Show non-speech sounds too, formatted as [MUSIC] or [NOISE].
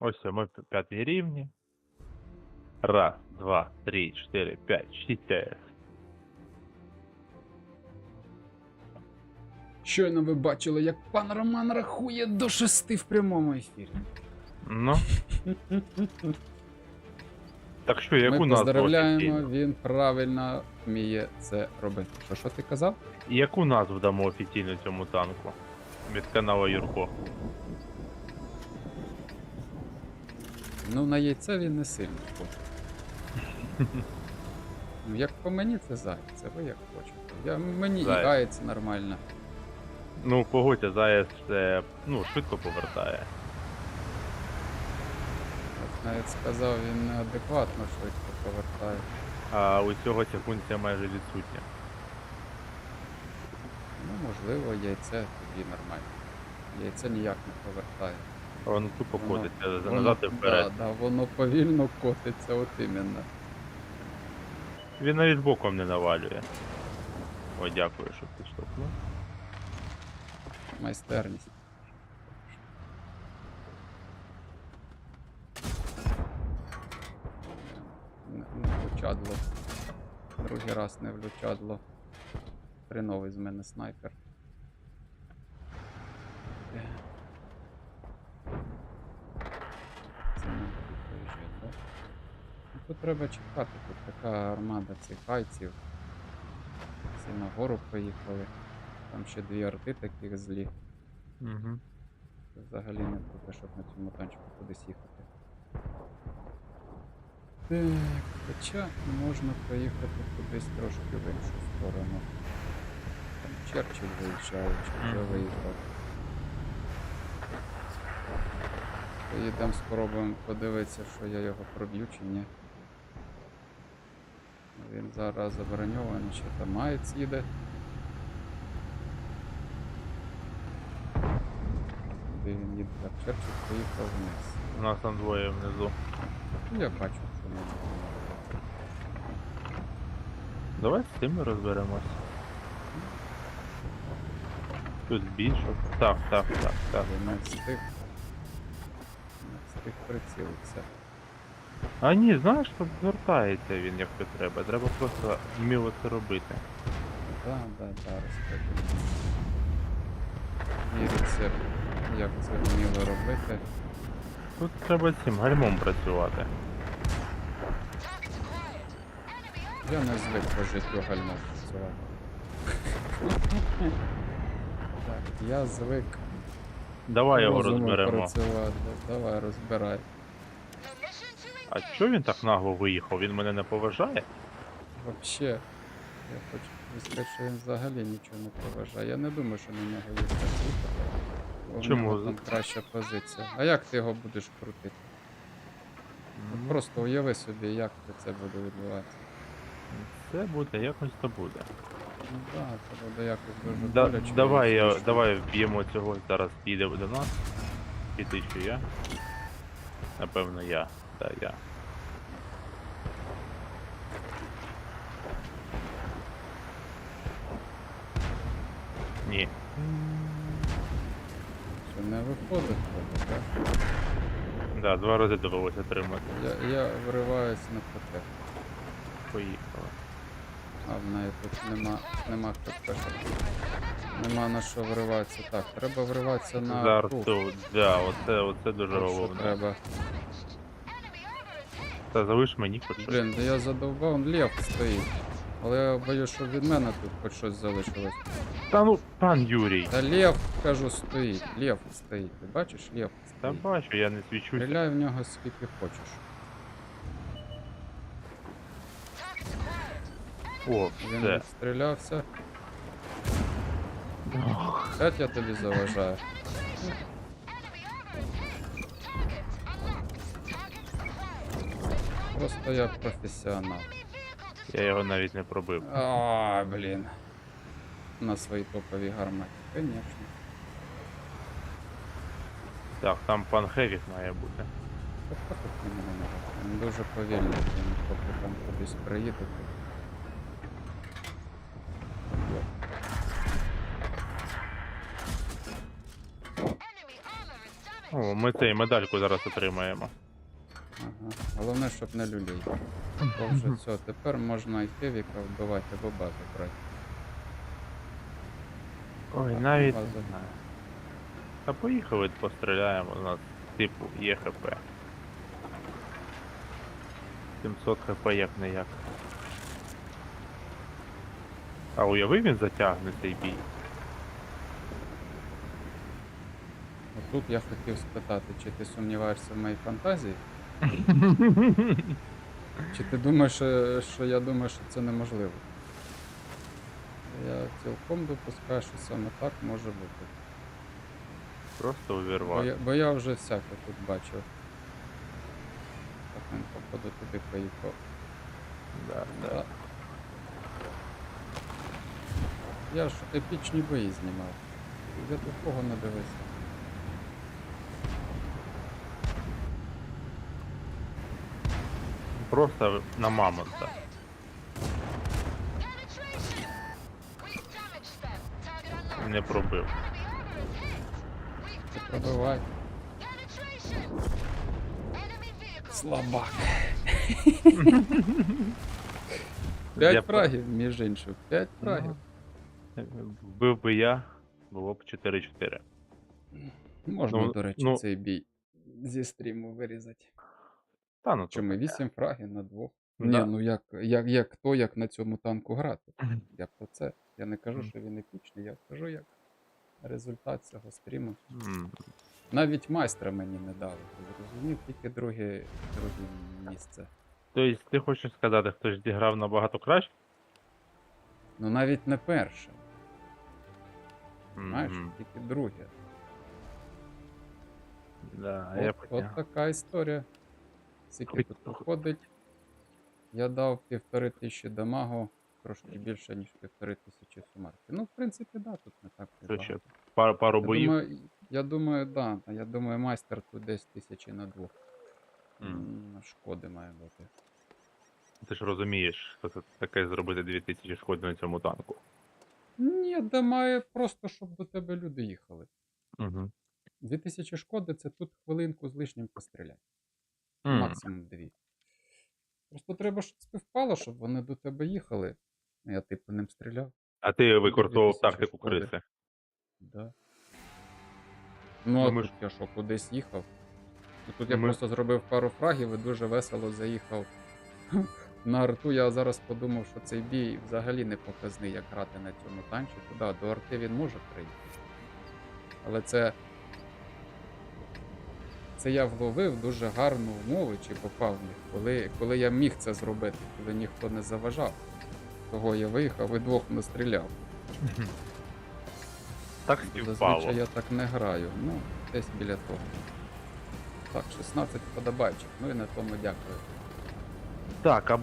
Ось все, ми п'ятий рівні. Раз, два, три, чотири, п'ять, шість Щойно ви бачили, як пан Роман рахує до шести в прямому ефірі. Ну. Так що, яку Ми назву поздравляємо, офіційну? він правильно вміє це робити. Що, що ти казав? Яку назву дамо офіційно цьому танку? Від каналу Юрко. Ну, на яйце він не сильно хоче. Ну, як по мені, це заяць, а ви як хочете. Я, мені Заяць. і гається нормально. Ну, погодьте, Заяць е, ну, швидко повертає. От навіть сказав, він неадекватно швидко повертає. А у цього ця функція майже відсутня. Ну, можливо, яйце тоді нормально. Яйце ніяк не повертає. Воно тупо Воно- ходиться Воно- назад і вперед. Да, да, воно повільно котиться, от іменно. Він навіть боком не навалює. Ой, дякую, що підштовхнув. Майстерність. Не, не влучадло. Другий раз не влучадло. Хреновий з мене снайпер. Е. Це не буду проїжджати, да? Ну, Тут треба чекати, тут така армада цих хайців. Всі нагору поїхали. Там ще дві арти таких злі. Угу. Це взагалі не про те, щоб на цьому танчику кудись їхати. Так, хоча можна поїхати кудись трошки в іншу сторону. Там Черчилль виїжджає, чи вже виїхав. Поїдемо, спробуємо подивитися, що я його проб'ю чи ні. Він зараз заброньований, ще там Маєць їде. Де він їде? Так, Черчилль поїхав вниз. У нас там двоє внизу. Я бачу, що ми Давай з тими розберемось. Тут більше. Так, так, так, так. не встиг. Не встиг прицілитися. А ні, знаєш, тут звертається він як то треба. Треба просто вміло це робити. Так, так, так, розкажу. Є рецепт, як це вміло робити. Тут треба цим гальмом працювати. Я не звик по життю гальмо працювати. Так, я звик Давай його розберемо. працювати. Давай, розбирай. А чого він так нагло виїхав? Він мене не поважає? Вообще, я хочу тобі сказати, що він взагалі нічого не поважає. Я не думаю, що на нього є так Чому? там краща позиція. А як ти його будеш крутити? Ну, Просто уяви собі, як це буде відбуватися. Це буде, якось то буде. Ну так, це буде якось дуже Да, боляче. давай, я, смішно. давай вб'ємо цього, зараз піде до нас. І ти що я? Напевно, я. Так, я. Ні. Що не виходить тебе, так? Да, два рази довелося тримати. Я, я вириваюсь на ПТ, Поїхали. а в неї тут нема, нема ПТ. Нема на що вириватися. Так, треба вириватися на круг. тут, да, оце, оце дуже що головне. треба. Та залиш мені хоч. щось. Блін, да я задовбав, он лев стоїть. Але я боюсь, що від мене тут хоч щось залишилось. Та ну, пан Юрій. Та лев, кажу, стоїть. Лев стоїть. Ти бачиш, лев Та стоїть. бачу, я не свічуся. Стріляй в нього скільки хочеш. О, Він все. відстрілявся. Ох, П'ять я тобі заважаю. Просто я професіонал. Я його навіть не пробив. А, блін. На своїй топовій гарматі. Конечно. Так, там пан Хевік має бути. Та. Він дуже повільний, він поки там кудись приїде. О, ми цей медальку зараз отримаємо. Головне, щоб не люлей. То вже все, тепер можна і хевіка вбивати або базу брати. Ой, Так, навіть знаю. Та поїхали, постріляємо, у нас типу є ХП. 700 хп як не як. А уяви він затягне цей бій. Отут я хотів спитати, чи ти сумніваєшся в моїй фантазії? Чи ти думаєш, що, що я думаю, що це неможливо? Я цілком допускаю, що саме так може бути. Просто Бо я, бо я вже всяке тут бачив. Так він походу туди поїхав. Да, Да. Я ж епічні бої знімав. Я до кого не дивився. Просто на мамонта. Не пробив. Пробивай. Слабак. Я П'ять б- фрагів, між іншим. П'ять фрагів. Вбив би я, було б 4-4. Можна, Ну, до речі, ну- цей бій зі стріму вирізати. Та ну Чому таке. вісім фрагів на двох? Да. Ну як, як, як то, як на цьому танку грати. Я про це. Я не кажу, що він епічний, я кажу, як результат цього стріму. М, Навіть майстра мені не дали, ти зрозумів, тільки друге, друге місце. Тобто ти хочеш сказати, хтось зіграв набагато краще? Ну навіть не перше, знаєш, Мгм. тільки друге. Да, я От, от поняв. така історія. Скільки тут виходить. Я дав півтори тисячі дамагу, трошки більше, ніж півтори тисячі сумарки. Ну, в принципі, да, тут не так. Це ще багато. пару, Я боїв. думаю, я думаю, да. Я думаю, майстер тут десь тисячі на двох. М, Шкоди має бути. Ти ж розумієш, що це таке зробити 2000 шкоди на цьому танку. Ні, да має просто, щоб до тебе люди їхали. Угу. 2000 шкоди це тут хвилинку з лишнім постріляти. Максимум дві. Просто треба, щоб співпало, щоб вони до тебе їхали. А Я типу ним стріляв. А ти використовував 2000 тактику шкоди. криси. Да. Ну, а ми тут ж- я що, кудись їхав. Ну, Тут я Ми- просто зробив пару фрагів і дуже весело заїхав [LAUGHS] на арту. Я зараз подумав, що цей бій взагалі не показний, як грати на цьому танчику. Да, до арти він може приїхати. Але це. Це я вловив дуже гарну умову, чи попав в них, коли, коли я міг це зробити, коли ніхто не заважав. Того я виїхав і двох настріляв. [LAUGHS] Так Зазвичай я так не граю. Ну, десь біля того. Так, 16 подобайчик. Ну і на тому дякую. Так, або